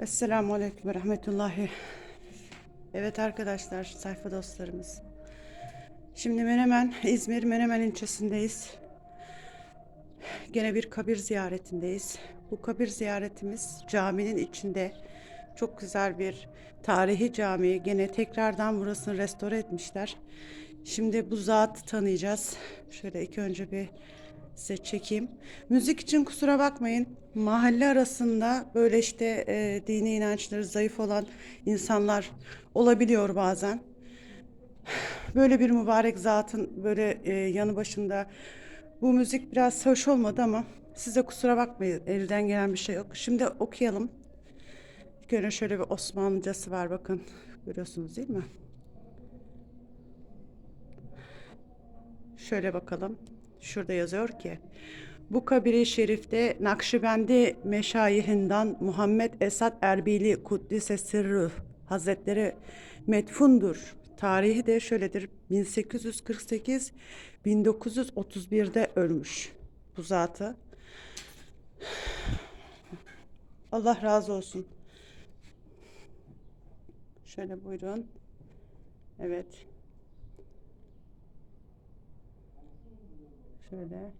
Esselamu Aleyküm ve Rahmetullahi. Evet arkadaşlar, sayfa dostlarımız. Şimdi Menemen, İzmir Menemen ilçesindeyiz. Gene bir kabir ziyaretindeyiz. Bu kabir ziyaretimiz caminin içinde. Çok güzel bir tarihi cami. Gene tekrardan burasını restore etmişler. Şimdi bu zatı tanıyacağız. Şöyle ilk önce bir size çekeyim. Müzik için kusura bakmayın. Mahalle arasında böyle işte e, dini inançları zayıf olan insanlar olabiliyor bazen. Böyle bir mübarek zatın böyle e, yanı başında bu müzik biraz hoş olmadı ama size kusura bakmayın. Elden gelen bir şey yok. Şimdi okuyalım. Önce şöyle bir Osmanlıcası var bakın. Görüyorsunuz değil mi? Şöyle bakalım. Şurada yazıyor ki bu kabiri şerifte Nakşibendi meşayihinden Muhammed Esad Erbili Kuddise Sırrı Hazretleri metfundur. Tarihi de şöyledir. 1848 1931'de ölmüş bu zatı. Allah razı olsun. Şöyle buyurun. Evet. Şöyle.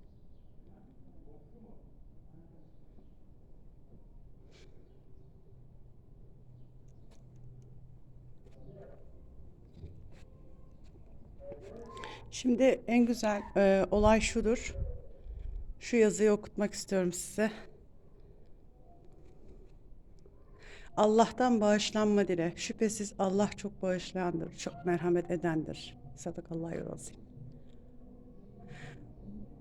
Şimdi en güzel e, olay şudur. Şu yazıyı okutmak istiyorum size. Allah'tan bağışlanma dile. Şüphesiz Allah çok bağışlayandır, çok merhamet edendir. Sadakallahu azim.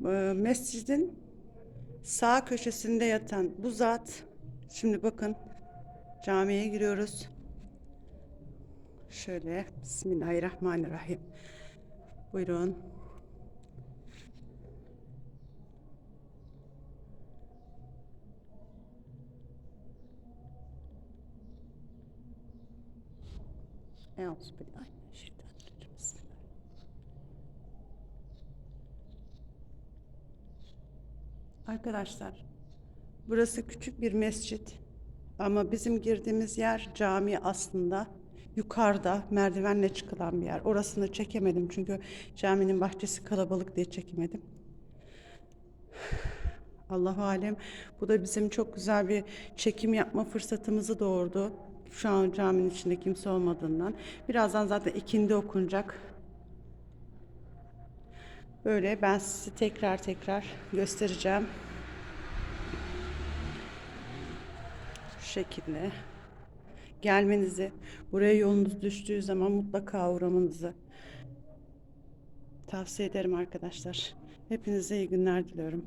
Ee, mescidin sağ köşesinde yatan bu zat şimdi bakın camiye giriyoruz. Şöyle Bismillahirrahmanirrahim. Buyurun. Euzubillahimineşşeytanirracim. Bismillah. Arkadaşlar, burası küçük bir mescit ama bizim girdiğimiz yer cami aslında yukarıda merdivenle çıkılan bir yer. Orasını çekemedim çünkü caminin bahçesi kalabalık diye çekemedim. Allahu alem bu da bizim çok güzel bir çekim yapma fırsatımızı doğurdu. Şu an caminin içinde kimse olmadığından. Birazdan zaten ikindi okunacak. Böyle ben sizi tekrar tekrar göstereceğim. Şu şekilde. Gelmenizi, buraya yolunuz düştüğü zaman mutlaka uğramanızı tavsiye ederim arkadaşlar. Hepinize iyi günler diliyorum.